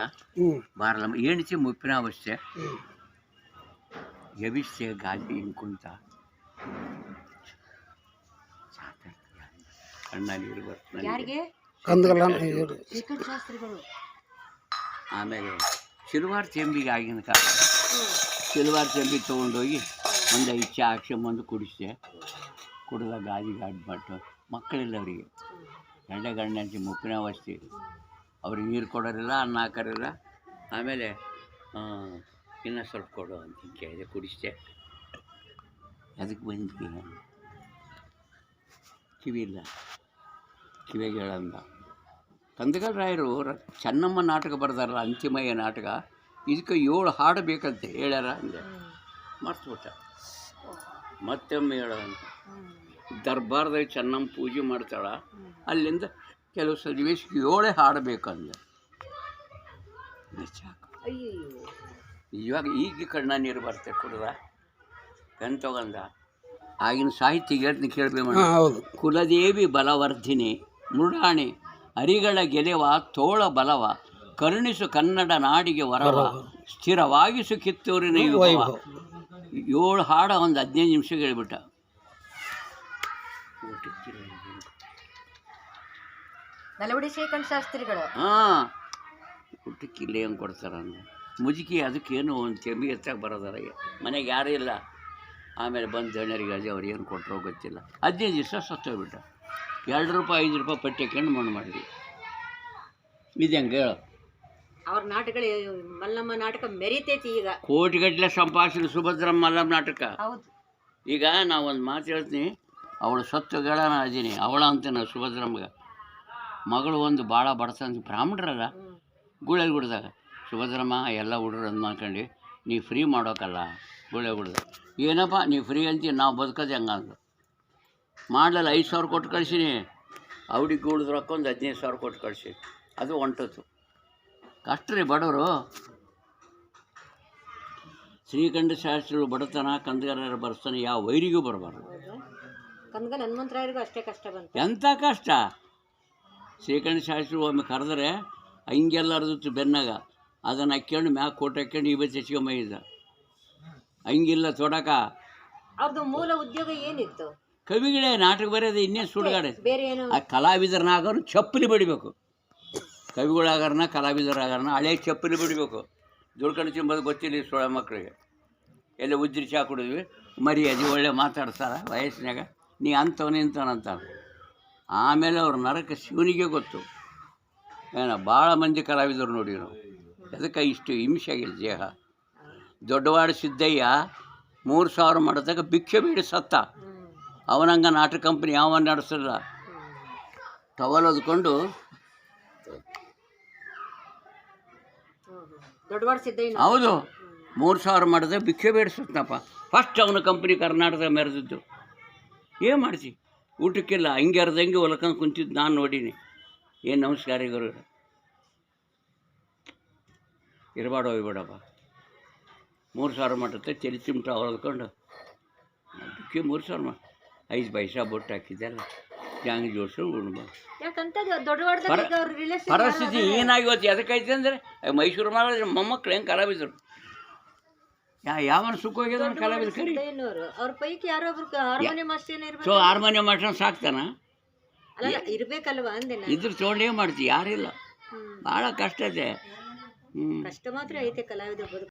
ಹ್ಞೂ ಬಾರಲಮ್ಮ ಎಣಿಸಿ ಮುಪ್ಪಿನ ಅವಸ್ಥೆ. ಹ್ಞೂ ಎಬಿಸ್ತೆ ಗಾಜಿ ಇಂಕುಂತ ಕಣ್ಣಲ್ಲಿ ನೀರು ಬರ್ತದೆ ಆಮೇಲೆ ಸಿಲ್ವಾರ್ ಚೆಂಬಿಗೆ ಆಗಿನ ಕಾಲ. ಸಿಲ್ವಾರ್ ಚೆಂಬಿ ತೊಗೊಂಡೋಗಿ ಒಂದು ಐದು ಚಾ ಹಾಕ್ಸ್ಕೊಂಬಂದು ಕುಡಿಸಿದೆ. ಕುಡಿದ ಗಾಜಿಗೆ ಅಡ್ಬಿಟ್ಟು ಮಕ್ಕಳಿಲ್ಲ ಅವರಿಗೆ. ಗಂಡ ಗಂಡ ಮುಪ್ಪಿನ ಅವಸ್ಥೆ. ಅವ್ರಿಗೆ ನೀರು ಕೊಡೋರಿಲ್ಲ ಅನ್ನ ಹಾಕೋರಿಲ್ಲ. ಆಮೇಲೆ ಇನ್ನು ಸ್ವಲ್ಪ ಕೊಡು ಅಂತ ಕೇಳಿದೆ ಕುಡಿಸ್ದೆ. ಅದಕ್ಕೆ ಬಂದ್ವಿ. ಕಿವಿ ಇಲ್ಲ. ಕಿವಿಗೆ ಹೇಳಂದ ಕಂದಗಲ್ ರಾಯರು ಚೆನ್ನಮ್ಮ ನಾಟಕ ಬರ್ದಾರಲ್ಲ ಅಂತಿಮಯ್ಯ ನಾಟಕ ಇದಕ್ಕೆ ಏಳು ಹಾಡು ಬೇಕಂತೆ ಹೇಳ್ಯಾರ ಅಂದೆ. ಮರ್ತುಬಿಟ್ಟ. ಮತ್ತೊಮ್ಮೆ ಹೇಳ ಅಂತ ದರ್ಬಾರ್ದಾಗ ಚೆನ್ನಮ್ಮ ಪೂಜೆ ಮಾಡ್ತಾಳೆ. ಅಲ್ಲಿಂದ ಕೆಲವು ಸನ್ನಿವೇಶಕ್ಕೆ ಏಳೇ ಹಾಡಬೇಕಂದ್ರೆ ಇವಾಗ ಈಗ ಕಣ್ಣ ನೀರು ಬರುತ್ತೆ ಕುಡ್ದ? ಪೆನ್ ತಗೊಂಡ? ಆಗಿನ ಸಾಹಿತ್ಯ ಹೇಳ್ತೀನಿ ಕೇಳಬೇಕು ಹೌದು. ಕುಲದೇವಿ ಬಲವರ್ಧಿನಿ ಮೃಡಾಣಿ ಅರಿಗಳ ಗೆಲೆವ ತೋಳ ಬಲವ ಕರುಣಿಸು ಕನ್ನಡ ನಾಡಿಗೆ ವರವ ಸ್ಥಿರವಾಗಿಸು ಕಿತ್ತೂರಿನ ಯುಗವ. ಏಳು ಹಾಡ ಒಂದು ಹದಿನೈದು ನಿಮಿಷ ಹೇಳ್ಬಿಟ್ಟ. ನಲವಡಿ ಶ್ರೀಕಂಠ ಶಾಸ್ತ್ರಿಗಳು. ಹಾಂ. ಊಟಕ್ಕೆ ಇಲ್ಲೇ ಹೆಂಗೆ ಕೊಡ್ತಾರ ಮುಜುಕಿ ಅದಕ್ಕೇನು ಒಂದು ಕೆಮ್ಮಿ ಎತ್ತಾಗ ಬರೋದಲ್ಲ ಮನೆಗೆ ಯಾರೂ ಇಲ್ಲ. ಆಮೇಲೆ ಬಂದು ದಣ್ಣರಿಗೆ ಅದೇ ಅವ್ರು ಏನು ಕೊಟ್ಟರೋ ಗೊತ್ತಿಲ್ಲ. ಹದಿನೈದು ದಿವಸ ಸತ್ತೋಗ್ಬಿಟ್ಟ ಎರಡು ರೂಪಾಯಿ ಐದು ರೂಪಾಯಿ ಪಟ್ಟಿ ಹಾಕೊಂಡು ಮಣ್ಣು ಮಾಡಿದ್ವಿ. ಇದು ಹೆಂಗೆ ಹೇಳು? ಅವ್ರ ನಾಟಕಗಳು ಮಲ್ಲಮ್ಮ ನಾಟಕ ಮೆರಿತೈತಿ ಈಗ. ಕೋಟಿಗಟ್ಟಲೆ ಸಂಪಾಷಣೆ ಸುಭದ್ರಮ್ಮ ಮಲ್ಲಮ್ಮ ನಾಟಕ. ಹೌದು. ಈಗ ನಾವು ಒಂದು ಮಾತು ಹೇಳ್ತೀನಿ. ಅವಳು ಸತ್ತು ಗಳನ ಅದೀನಿ. ಅವಳ ಅಂತೀನಿ ಸುಭದ್ರಮ್ಮಗೆ ಮಗಳು ಒಂದು ಭಾಳ ಬಡತನ ಬ್ರಾಹ್ಮಣರಲ್ಲ ಹ್ಮ್. ಗುಳೆ ಗುಡ್ದಾಗ. ಸುಭದ್ರಮ್ಮ ಎಲ್ಲ ಹುಡುಗರು ಅಂದ್ ಮಾಡ್ಕೊಂಡು. ನೀ ಫ್ರೀ ಮಾಡೋಕ್ಕಲ್ಲ ಗುಳೆ ಗುಡ್ದಾಗ. ಏನಪ್ಪ ನೀ ಫ್ರೀ ಅಂತೀವಿ ನಾವು ಬದುಕೋದು ಹೆಂಗ ಅಂದು? ಮಾಡಲಲ್ಲ ಐದು ಸಾವಿರ ಕೊಟ್ಟು ಕಳಿಸೀನಿ. ಅವಡಿಗೆ ಉಳಿದ ರೊಕ್ಕ ಒಂದು ಹದಿನೈದು ಸಾವಿರ ಕೊಟ್ಟು ಕಳಿಸಿ. ಅದು ಹೊಂಟತ್ತು ಕಷ್ಟ ರೀ ಬಡವರು. ಶ್ರೀಕಂಠ ಶಾಸ್ತ್ರಿಗಳು ಬಡತನ ಕಂದಗಾರ ಬರ್ತಾನೆ ಯಾವ ವೈರಿಗೂ ಬರಬಾರ್ದು. ಕಂದಗಾರ ಹನುಮಂತರಾಯರಿಗೂ ಅಷ್ಟೇ ಕಷ್ಟ ಬಂತು. ಎಂಥ ಕಷ್ಟ? ಶ್ರೀಕಂಠ ಶಾಸ್ತ್ರಿ ಒಮ್ಮೆ ಕರೆದ್ರೆ ಹಂಗೆಲ್ಲ ಅರ್ದಿತ್ತು ಬೆನ್ನಾಗ. ಅದನ್ನು ಹಾಕ್ಕೊಂಡು ಮ್ಯಾಗ ಕೋಟ್ ಹಾಕ್ಕೊಂಡು ಇವತ್ತು ಇದ್ದ ಹಂಗಿಲ್ಲ ತೊಡಕ. ಅವ್ರದ್ದು ಮೂಲ ಉದ್ಯೋಗ ಏನಿತ್ತು? ಕವಿಗಳೇ ನಾಟಕ ಬರೆಯೋದು ಇನ್ನೇನು ಸುಡುಗಾಡೆ? ಆ ಕಲಾವಿದರನ್ನಾಗೋರು ಚಪ್ಪಲಿ ಬಡಿಬೇಕು. ಕವಿಗಳಾಗಾರನ ಕಲಾವಿದರಾಗಾರನ ಹಳೆ ಚಪ್ಪಲಿ ಬಿಡಬೇಕು. ದುಡ್ಕೊಂಡು ತಿಂಬೋದು ಗೊತ್ತಿಲ್ಲ ಸೋಳ ಮಕ್ಕಳಿಗೆ ಎಲ್ಲ ಉದ್ರಿ ಚಾ ಕುಡಿದ್ವಿ. ಮರಿ ಅದು ಒಳ್ಳೆ ಮಾತಾಡ್ತಾರೆ ವಯಸ್ಸಿನಾಗ. ನೀ ಅಂಥವನೇ ಇಂಥವನಂತಾರೆ ಆಮೇಲೆ ಅವ್ರ ನರಕ ಶಿವನಿಗೆ ಗೊತ್ತು. ಏನ ಭಾಳ ಮಂದಿ ಕಲಾವಿದರು ನೋಡಿ ನಾವು ಅದಕ್ಕೆ ಇಷ್ಟು ಹಿಂಸೆ ಆಗಿದೆ ದೇಹ? ದೊಡ್ಡವಾಡ ಸಿದ್ದಯ್ಯ ಮೂರು ಸಾವಿರ ಮಾಡಿದಾಗ ಭಿಕ್ಷೆ ಬೇಡಿ ಸತ್ತ. ಅವನಂಗ ನಾಟಕ ಕಂಪ್ನಿ ಯಾವ ನಡೆಸಲ್ಲ. ಟವಲ್ ಹೊದ್ಕೊಂಡು ಹೌದು ಮೂರು ಸಾವಿರ ಮಾಡಿದ್ರೆ ಭಿಕ್ಷೆ ಬೇಡಿಸುತ್ತಪ್ಪ ಫಸ್ಟ್ ಅವನ ಕಂಪ್ನಿ ಕರ್ನಾಟಕ ಮೆರೆದಿದ್ದು. ಏನು ಮಾಡ್ತಿ? ಊಟಕ್ಕಿಲ್ಲ ಹಂಗೆ ಅರ್ಧಂಗೆ ಹೊಲಕಂದು ಕುಂತಿದ್ದು ನಾನು ನೋಡೀನಿ. ಏನು ನಮಸ್ಕಾರ ಗುರು. ಇರಬಾಡ ಹೋಗ್ಬೇಡಪ್ಪ ಮೂರು ಸಾವಿರ ಮಾಡುತ್ತೆ ತಲೆ ಚಿಮಟ ಹೊಲ್ಕೊಂಡು. ಅದಕ್ಕೆ ಮೂರು ಸಾವಿರ ಮಾ ಐದು ಪೈಸಾ ಬೊಟ್ಟು ಹಾಕಿದ್ದೆಲ್ಲ. ಹಂಗೆ ಜೋಡಿಸು ಉಣ್ಬ ಪರಿಸ್ಥಿತಿ ಏನಾಗಿವತ್ತು ಎದಕ್ಕೈತೆ ಅಂದರೆ ಮೈಸೂರು ಮಾಡಿದ್ರೆ ಮೊಮ್ಮಕ್ಳು ಹೆಂಗೆ ಕಲಾವಿದರು ಯಾ ಯಾವನ ಸುಖ ಹೋಗ್ಯದ ಕಲಾವಿದ ಕರಿ. ಸಿದ್ದಯ್ಯನವರು ಅವ್ರ ಪೈಕಿ ಯಾರೋ ಒಬ್ರು ಹಾರ್ಮೋನಿಯಂ ಇರ್ಬೇಕು? ಸೊ ಹಾರ್ಮೋನಿಯಂ ಮಾಡ್ಕೊಂಡು ಸಾಕ್ತಾನ? ಅಲ್ಲ ಇರ್ಬೇಕಲ್ವಾ ಅಂದೆ ನಾನು. ಇದ್ರ ತಗೊಂಡೇ ಮಾಡ್ತಿ ಯಾರಿಲ್ಲ. ಬಹಳ ಭಾಳ ಕಷ್ಟ ಇದೆ. ಹ್ಞೂ ಕಷ್ಟ ಮಾತ್ರ ಐತೆ ಕಲಾವಿದ ಬದುಕು.